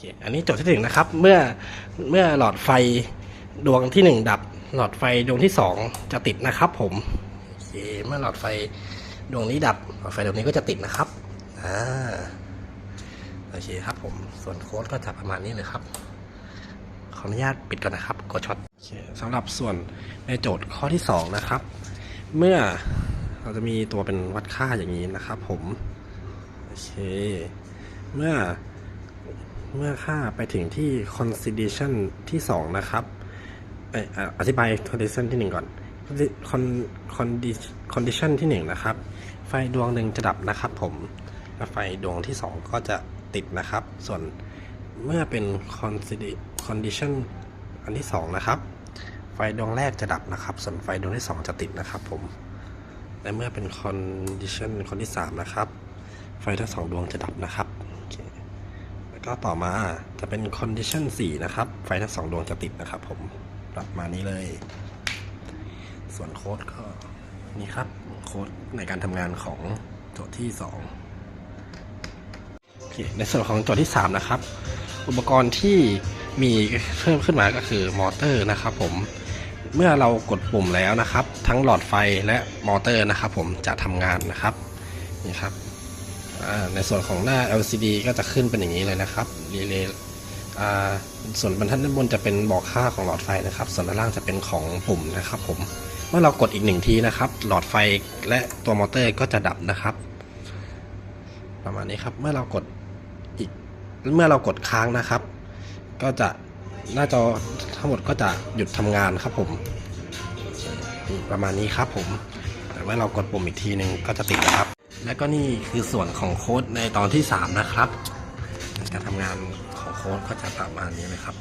เค อันนี้โจทย์ที่หนึ่งนะครับ เมื่อเมื่อหลอดไฟดวงที่หนึ่งดับ หลอดไฟดวงที่สองจะติดนะครับผมโอเคเมื่อหลอดไฟดวงนี้ดับ หลอดไฟดวงนี้ก็จะติดนะครับอ่าโอเคครับผม ส่วนโค้ดก็จะประมาณนี้เลยครับ ขออนุญาตปิดก่อนนะครับ กดช็อตสำหรับส่วนในโจทย์ข้อที่สองนะครับ เมื่อเราจะมีตัวเป็นวัดค่าอย่างนี้นะครับ ผม โอเค เมื่อ เมื่อค่าไปถึงที่ condition ที่ 2 นะครับเอยอะอธิบาย condition ที่ 1 ก่อน Con- Condi- condition ที่ 1 นะครับ ไฟดวงหนึ่งจะดับนะครับผมและไฟดวงที่ 2 ก็จะติดนะครับ ส่วนเมื่อเป็น condition อันที่ 2 นะครับ ไฟดวงแรกจะดับนะครับ ส่วนไฟดวงที่ 2 จะติดนะครับผมและเมื่อเป็น condition คนที่ 3 นะครับ ไฟทั้งสองดวงจะดับนะครับ แล้วก็ต่อมาจะเป็น condition 4 นะครับ ไฟทั้งสองดวงจะติดนะครับผมประมาณนี้เลย ส่วนโค้ดก็นี่ครับ โค้ดในการทำงานของโจทย์ที่2โอเคในส่วนของโจทย์ที่ 3 นะครับ อุปกรณ์ที่มีเพิ่มขึ้นมาก็คือมอเตอร์นะครับผมเมื่อเรากดปุ่มแล้วนะครับ ทั้งหลอดไฟและมอเตอร์นะครับ ผมจะทำงานนะครับนี่ครับ ในส่วนของหน้า LCD ก็จะขึ้นเป็นอย่างนี้เลยนะครับรีเลย์อ่าส่วนบรรทัดด้านบนจะเป็นบอกค่าของหลอดไฟนะครับ ส่วนด้านล่างจะเป็นของปุ่มนะครับผมเมื่อเรากดอีกหนึ่งทีนะครับ หลอดไฟและตัวมอเตอร์ก็จะดับนะครับ ประมาณนี้ครับเมื่อเรากดอีกเมื่อเรากดค้างนะครับ ก็จะหน้าจอทั้งหมดก็จะหยุดทำงานครับผม ประมาณนี้ครับผมแต่เมื่อเรากดปุ่มอีกทีหนึ่งก็จะติดนะครับ และก็นี่คือส่วนของโค้ดในตอนที่ 3 นะครับ การทำงานของโค้ดก็จะประมาณนี้เลยครับ